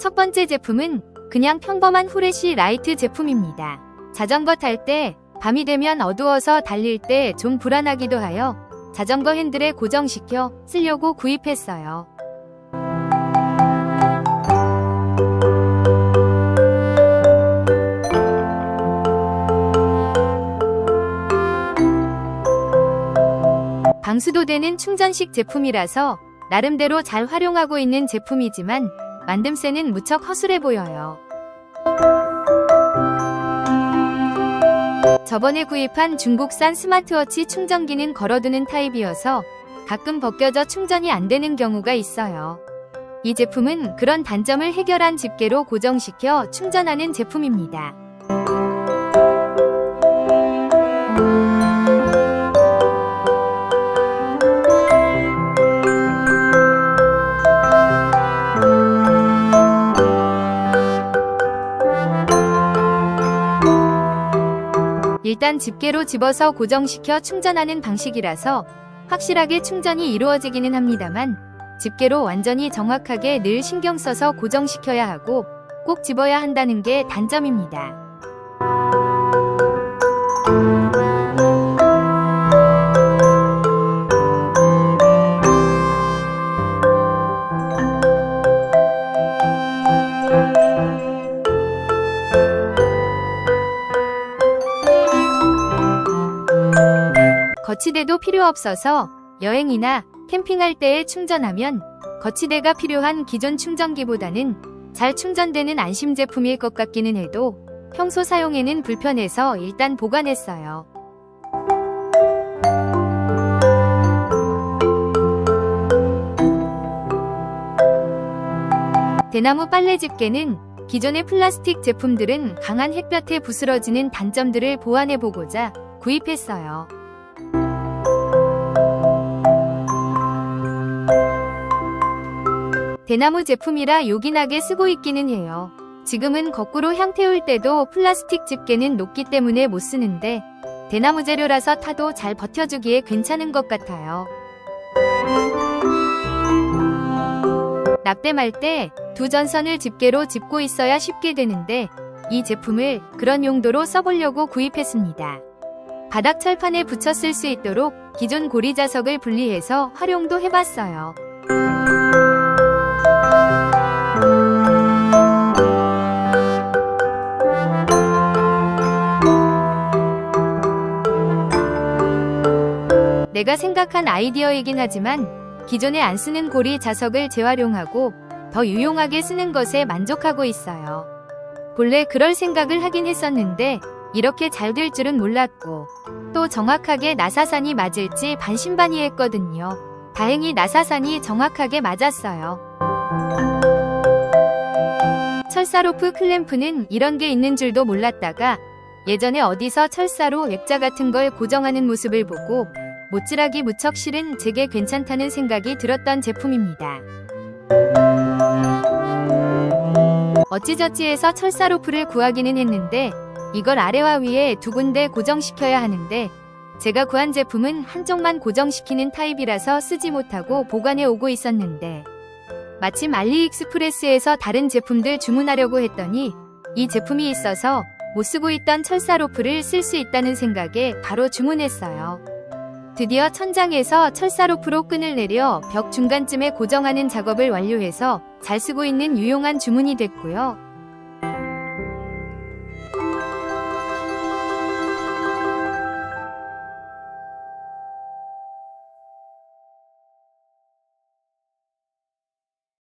첫 번째 제품은 그냥 평범한 후레쉬 라이트 제품입니다. 자전거 탈 때 밤이 되면 어두워서 달릴 때 좀 불안하기도 하여 자전거 핸들에 고정시켜 쓰려고 구입했어요. 방수도 되는 충전식 제품이라서 나름대로 잘 활용하고 있는 제품이지만 만듦새는 무척 허술해 보여요. 저번에 구입한 중국산 스마트워치 충전기는 걸어두는 타입이어서 가끔 벗겨져 충전이 안 되는 경우가 있어요. 이 제품은 그런 단점을 해결한 집게로 고정시켜 충전하는 제품입니다. 일단 집게로 집어서 고정시켜 충전하는 방식이라서 확실하게 충전이 이루어지기는 합니다만 집게로 완전히 정확하게 늘 신경 써서 고정시켜야 하고 꼭 집어야 한다는 게 단점입니다. 거치대도 필요 없어서 여행이나 캠핑할 때에 충전하면 거치대가 필요한 기존 충전기보다는 잘 충전되는 안심 제품일 것 같기는 해도 평소 사용에는 불편해서 일단 보관했어요. 대나무 빨래 집게는 기존의 플라스틱 제품들은 강한 햇볕에 부스러지는 단점들을 보완해보고자 구입했어요. 대나무 제품이라 요긴하게 쓰고 있기는 해요. 지금은 거꾸로 향 태울 때도 플라스틱 집게는 녹기 때문에 못 쓰는데 대나무 재료라서 타도 잘 버텨주기에 괜찮은 것 같아요. 납땜할 때 두 전선을 집게로 짚고 있어야 쉽게 되는데 이 제품을 그런 용도로 써보려고 구입했습니다. 바닥 철판에 붙여 쓸 수 있도록 기존 고리 자석을 분리해서 활용도 해봤어요. 내가 생각한 아이디어이긴 하지만 기존에 안 쓰는 고리 자석을 재활용하고 더 유용하게 쓰는 것에 만족하고 있어요. 본래 그럴 생각을 하긴 했었는데 이렇게 잘 될 줄은 몰랐고 또 정확하게 나사산이 맞을지 반신반의했거든요. 다행히 나사산이 정확하게 맞았어요. 철사로프 클램프는 이런 게 있는 줄도 몰랐다가 예전에 어디서 철사로 액자 같은 걸 고정하는 모습을 보고 못질하기 무척 싫은 제게 괜찮다는 생각이 들었던 제품입니다. 어찌저찌해서 철사로프를 구하기는 했는데 이걸 아래와 위에 두 군데 고정시켜야 하는데 제가 구한 제품은 한쪽만 고정시키는 타입이라서 쓰지 못하고 보관해 오고 있었는데 마침 알리익스프레스에서 다른 제품들 주문하려고 했더니 이 제품이 있어서 못 쓰고 있던 철사로프를 쓸 수 있다는 생각에 바로 주문했어요. 드디어 천장에서 철사로프로 끈을 내려 벽 중간쯤에 고정하는 작업을 완료해서 잘 쓰고 있는 유용한 주문이 됐고요.